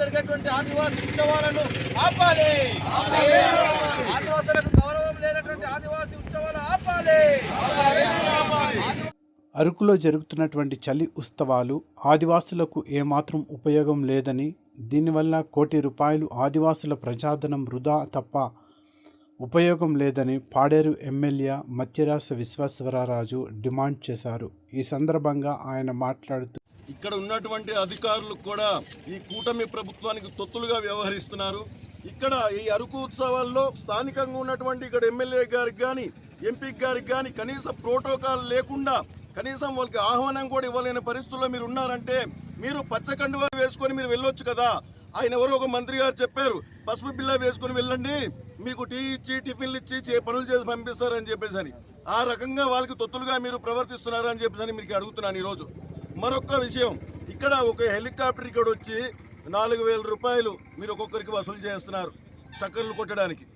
జరిగేటువంటి ఆదివాసీ ఉత్సవాలను ఆపాలి. ఆదివాసులకు గౌరవం లేనటువంటి ఆదివాసీ ఉత్సవాలు ఆపాలి. అరకులో జరుగుతున్నటువంటి చలి ఉత్సవాలు ఆదివాసులకు ఏమాత్రం ఉపయోగం లేదని దీనివల్ల కోటి రూపాయలు ఆదివాసుల ప్రజాధనం వృధా తప్ప ఉపయోగం లేదని పాడేరు ఎమ్మెల్యే మత్స్యరాస విశ్వేశ్వరరాజు డిమాండ్ చేశారు. ఈ సందర్భంగా ఆయన మాట్లాడుతూ ఇక్కడ ఉన్నటువంటి అధికారులు కూడా ఈ కూటమి ప్రభుత్వానికి తొత్తులుగా వ్యవహరిస్తున్నారు. ఇక్కడ ఈ అరకు ఉత్సవాల్లో స్థానికంగా ఉన్నటువంటి ఇక్కడ ఎమ్మెల్యే గారికి కానీ ఎంపీ గారికి కానీ కనీస ప్రోటోకాల్ లేకుండా కనీసం వాళ్ళకి ఆహ్వానం కూడా ఇవ్వలేని పరిస్థితుల్లో మీరు ఉన్నారంటే మీరు పచ్చకండువా వేసుకొని మీరు వెళ్ళొచ్చు కదా. ఆయన ఎవరో ఒక మంత్రి గారు చెప్పారు పసుపు బిల్ల వేసుకొని వెళ్ళండి మీకు టీ ఇచ్చి టిఫిన్లు ఇచ్చి చే- పనులు చేసి పంపిస్తారని చెప్పేసి అని. ఆ రకంగా వాళ్ళకి తొత్తులుగా మీరు ప్రవర్తిస్తున్నారని చెప్పేసి మీకు అడుగుతున్నాను ఈరోజు. మరొక విషయం. ఇక్కడ ఒక హెలికాప్టర్ ఇక్కడ వచ్చి నాలుగు వేల రూపాయలు మీరు ఒక్కొక్కరికి వసూలు చేస్తున్నారు చక్కర్లు కొట్టడానికి.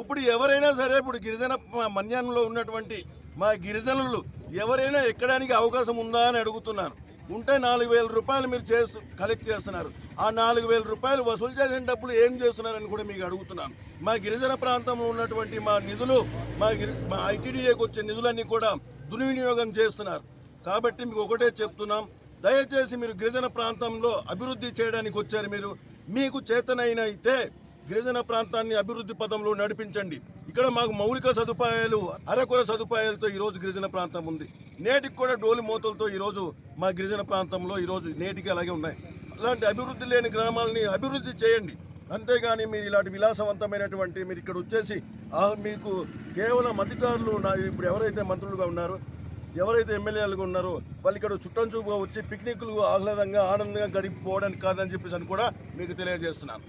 ఇప్పుడు ఎవరైనా సరే ఇప్పుడు గిరిజన మ- మన్యానంలో ఉన్నటువంటి మా గిరిజనులు ఎవరైనా ఎక్కడానికి అవకాశం ఉందా అని అడుగుతున్నాను ఉంటే నాలుగు వేల రూపాయలు మీరు చేస్తూ కలెక్ట్ చేస్తున్నారు. ఆ నాలుగు వేల రూపాయలు వసూలు చేసిన డబ్బులు ఏం చేస్తున్నారని కూడా మీకు అడుగుతున్నాను. మా గిరిజన ప్రాంతంలో ఉన్నటువంటి మా నిధులు మా గిరి మా ఐటీడీఏకి వచ్చే నిధులన్నీ కూడా దుర్వినియోగం చేస్తున్నారు. కాబట్టి మీకు ఒకటే చెప్తున్నాం. దయచేసి మీరు గిరిజన ప్రాంతంలో అభివృద్ధి చేయడానికి వచ్చారు మీరు. మీకు చేతనైన అయితే గిరిజన ప్రాంతాన్ని అభివృద్ధి పదంలో నడిపించండి. ఇక్కడ మాకు మౌలిక సదుపాయాలు అరకొర సదుపాయాలతో ఈరోజు గిరిజన ప్రాంతం ఉంది. నేటికి కూడా డోలి మూతలతో ఈరోజు మా గిరిజన ప్రాంతంలో ఈరోజు నేటికి అలాగే ఉన్నాయి. అలాంటి అభివృద్ధి లేని గ్రామాలని అభివృద్ధి చేయండి. అంతేగాని మీరు ఇలాంటి విలాసవంతమైనటువంటి మీరు ఇక్కడ వచ్చేసి మీకు కేవలం అధికారులు నా ఇప్పుడు ఎవరైతే మంత్రులుగా ఉన్నారో ఎవరైతే ఎమ్మెల్యేలుగా ఉన్నారో వాళ్ళు ఇక్కడ చుట్టం చూపుగా వచ్చి పిక్నిక్లు ఆహ్లాదంగా ఆనందంగా గడిపిపోవడానికి కాదని చెప్పేసి అని కూడా మీకు తెలియజేస్తున్నాను.